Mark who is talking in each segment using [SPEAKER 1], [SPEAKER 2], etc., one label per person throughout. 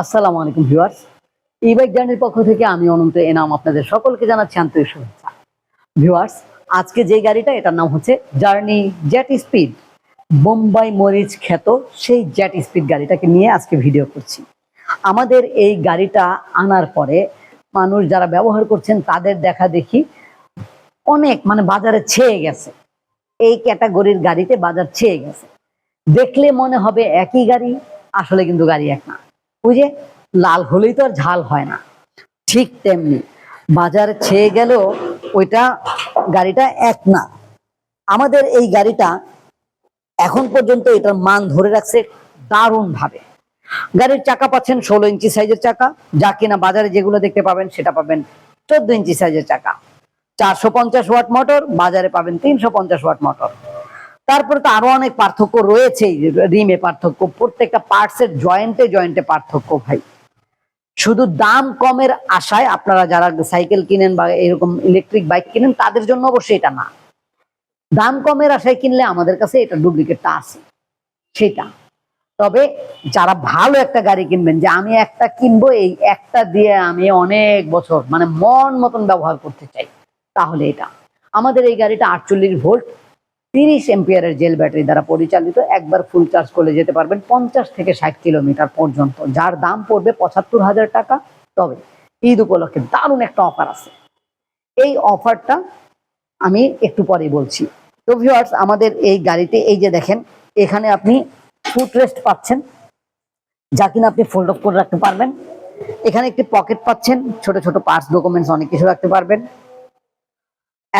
[SPEAKER 1] আসসালামু আলাইকুম ভিউয়ার্স। ই বাইক জার্নির পক্ষ থেকে আমি অনন্ত এনাম আপনাদের সকলকে জানাচ্ছি আন্তরিক শুভেচ্ছা। ভিউয়ার্স, আজকে যে গাড়িটা, এটার নাম হচ্ছে জার্নি জেট স্পিড বোম্বাই মরিচ খ্যাত সেই জেট স্পিড গাড়িটাকে নিয়ে আজকে ভিডিও করছি। আমাদের এই গাড়িটা আনার পরে মানুষ যারা ব্যবহার করছেন, তাদের দেখা দেখি অনেক মানে বাজারে ছেয়ে গেছে। এই ক্যাটাগরির গাড়িতে বাজার ছেয়ে গেছে। দেখলে মনে হবে একই গাড়ি, আসলে কিন্তু গাড়ি এক না। বুঝে লাল হলেই তো আর ঝাল হয় না। ঠিক তেমনি বাজার ছেয়ে গেলেও ওইটা গাড়িটা এক না। আমাদের এই গাড়িটা এখন পর্যন্ত এটার মান ধরে রাখছে দারুণ ভাবে গাড়ির চাকা পাচ্ছেন ষোলো ইঞ্চি সাইজের চাকা। যা কিনা বাজারে যেগুলো দেখতে পাবেন সেটা পাবেন চোদ্দ ইঞ্চি সাইজের চাকা। চারশো পঞ্চাশ ওয়াট মোটর, বাজারে পাবেন তিনশো পঞ্চাশ ওয়াট মোটর। তারপরে তো আরও অনেক পার্থক্য রয়েছে রিমে পার্থক্য। প্রত্যেকটা পার্টসের জয়েন্টে জয়েন্টে পার্থক্য ভাই। শুধু দাম কমের আশায় আপনারা যারা সাইকেল কিনেন বা এরকম ইলেকট্রিক বাইক কিনেন, তাদের জন্য অবশ্যই এটা না। দাম কমের আশায় কিনলে আমাদের কাছে এটা ডুপ্লিকেটটা আছে। সেটা। তবে যারা ভালো একটা গাড়ি কিনবেন, যে আমি একটা কিনবো, এই একটা দিয়ে আমি অনেক বছর মানে মন মতন ব্যবহার করতে চাই, তাহলে এটা। আমাদের এই গাড়িটা আটচল্লিশ ভোল্ট তিরিশ এম্পিয়ারের জেল ব্যাটারি দ্বারা পরিচালিত, একবার ফুল চার্জ করলে যেতে পারবেন পঞ্চাশ থেকে ষাট কিলোমিটার পর্যন্ত। যার দাম পড়বে পঁচাত্তর হাজার টাকা। তবে ঈদ উপলক্ষে দারুণ একটা অফার আছে। এই অফারটা আমি একটু পরেই বলছি। তো ভিউয়ার্স আমাদের এই গাড়িতে এই যে দেখেন, এখানে আপনি ফুট রেস্ট পাচ্ছেন, যা কিনা আপনি ফোল্ড অফ করে রাখতে পারবেন। এখানে একটি পকেট পাচ্ছেন, ছোট ছোট পার্টস ডকুমেন্টস অনেক কিছু রাখতে পারবেন।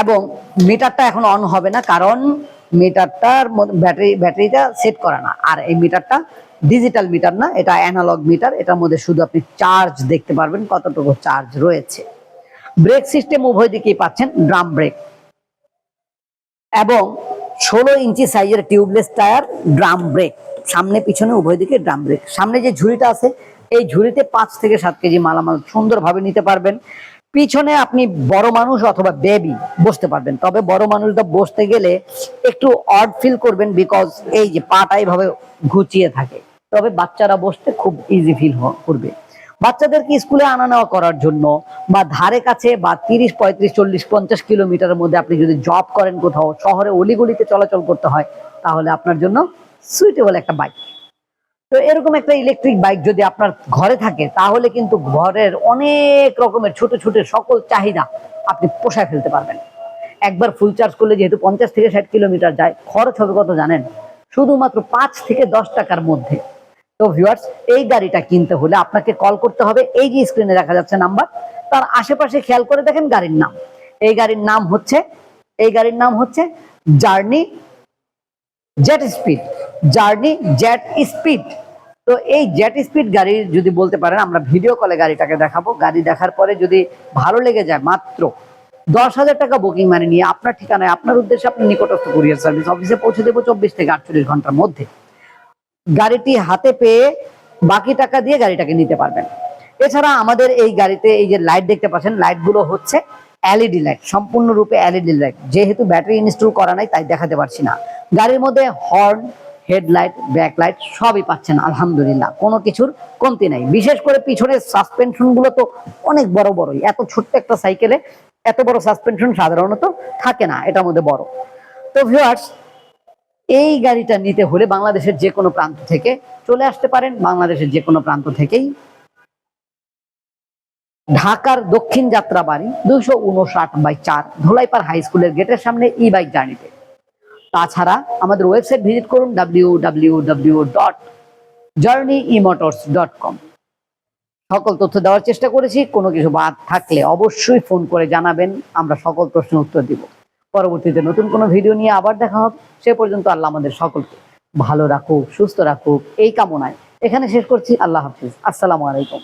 [SPEAKER 1] এবং মিটারটা এখন অন হবে না, কারণ মিটারটার ব্যাটারি, ব্যাটারিটা সেট করা না। আর এই মিটারটা ডিজিটাল মিটার না, এটা অ্যানালগ মিটার এটার মধ্যে শুধু আপনি চার্জ দেখতে পারবেন কতটুকু চার্জ রয়েছে। ব্রেক সিস্টেম উভয় দিকেই পাচ্ছেন ড্রাম ব্রেক এবং ষোলো ইঞ্চি সাইজের টিউবলেস টায়ার ড্রাম ব্রেক সামনে, পিছনে, উভয় দিকে ড্রাম ব্রেক সামনে যে ঝুড়িটা আছে, এই ঝুড়িতে পাঁচ থেকে সাত কেজি মালামাল সুন্দরভাবে নিতে পারবেন। পিছনে আপনি বড় মানুষ অথবা বেবি বসতে পারবেন। তবে বড় মানুষটা বসতে গেলে একটু অড ফিল করবেন বিকজ এই যে পাটা এইভাবে ঘুচিয়ে থাকে। তবে বাচ্চারা বসতে খুব ইজি ফিল করবে। বাচ্চাদেরকে স্কুলে আনা নেওয়া করার জন্য বা ধারে কাছে বা তিরিশ, পঁয়ত্রিশ, চল্লিশ, পঞ্চাশ কিলোমিটারের মধ্যে আপনি যদি জব করেন কোথাও, শহরে অলিগলিতে চলাচল করতে হয়, তাহলে আপনার জন্য সুইটেবল একটা বাইক তো এরকম একটা ইলেকট্রিক বাইক যদি আপনার ঘরে থাকে, তাহলে কিন্তু ঘরের অনেক রকমের ছোট ছোট সকল চাহিদা আপনি পোষায় ফেলতে পারবেন। একবার ফুল চার্জ করলে যেহেতু পঞ্চাশ থেকে ষাট কিলোমিটার যায়, খরচ হবে কত জানেন? শুধুমাত্র পাঁচ থেকে দশ টাকার মধ্যে। তো ভিউয়ার্স এই গাড়িটা কিনতে হলে আপনাকে কল করতে হবে, এই যে স্ক্রিনে দেখা যাচ্ছে নাম্বার তার আশেপাশে খেয়াল করে দেখেন গাড়ির নাম। এই গাড়ির নাম হচ্ছে, এই গাড়ির নাম হচ্ছে journey jet speed journey jet speed. তো এই জেট স্পিড গাড়ি যদি বলতে পারেন, আমরা ভিডিও কলে গাড়িটাকে দেখাবো। গাড়ি দেখার পরে যদি ভালো লেগে যায়, মাত্র দশ হাজার টাকা বুকিং মানে নিয়ে আপনার ঠিকানায়, আপনার উদ্দেশ্যে আপনি নিকটস্থ কুরিয়ার সার্ভিস অফিসে পৌঁছে দেবো চব্বিশ থেকে আটচল্লিশ ঘণ্টার মধ্যে। গাড়িটি হাতে পেয়ে বাকি টাকা দিয়ে গাড়িটাকে নিতে পারবেন। এছাড়া আমাদের এই গাড়িতে এই যে লাইট দেখতে পাচ্ছেন লাইটগুলো হচ্ছে এলইডি লাইট সম্পূর্ণরূপে এলইডি লাইট যেহেতু ব্যাটারি ইনস্টল করা নাই, তাই দেখাতে পারছি না। গাড়ির মধ্যে হর্ন হেডলাইট, ব্যাকলাইট সবই পাচ্ছেন, আলহামদুলিল্লাহ। কোনো কিছুর কমতি নাই। বিশেষ করে পিছনের সাসপেনশনগুলো তো অনেক বড় বড়ই। এত ছোট্ট একটা সাইকেলে এত বড় সাসপেনশন সাধারণত থাকে না, এটার মধ্যে বড়। তো ভিউয়ার্স এই গাড়িটা নিতে হলে বাংলাদেশের যে কোনো প্রান্ত থেকে চলে আসতে পারেন। বাংলাদেশের যে কোনো প্রান্ত থেকেই। ঢাকার দক্ষিণ যাত্রাবাড়ি দুইশো উনষাট বাই চার ধোলাইপাড় হাই স্কুলের গেটের সামনে ই বাইক জার্নিতে তাছাড়া আমাদের ওয়েবসাইট ভিজিট করুন W W W dot journey dot com সকল তথ্য দেওয়ার চেষ্টা করেছি, কোনো কিছু বাদ থাকলে অবশ্যই ফোন করে জানাবেন, আমরা সকল প্রশ্নের উত্তর দিব। পরবর্তীতে নতুন কোনো ভিডিও নিয়ে আবার দেখা হবে। সে পর্যন্ত আল্লাহ আমাদের সকলকে ভালো রাখুক, সুস্থ রাখুক, এই কামনায়। এখানে শেষ করছি, আল্লাহ হাফিজ। আসসালামু আলাইকুম।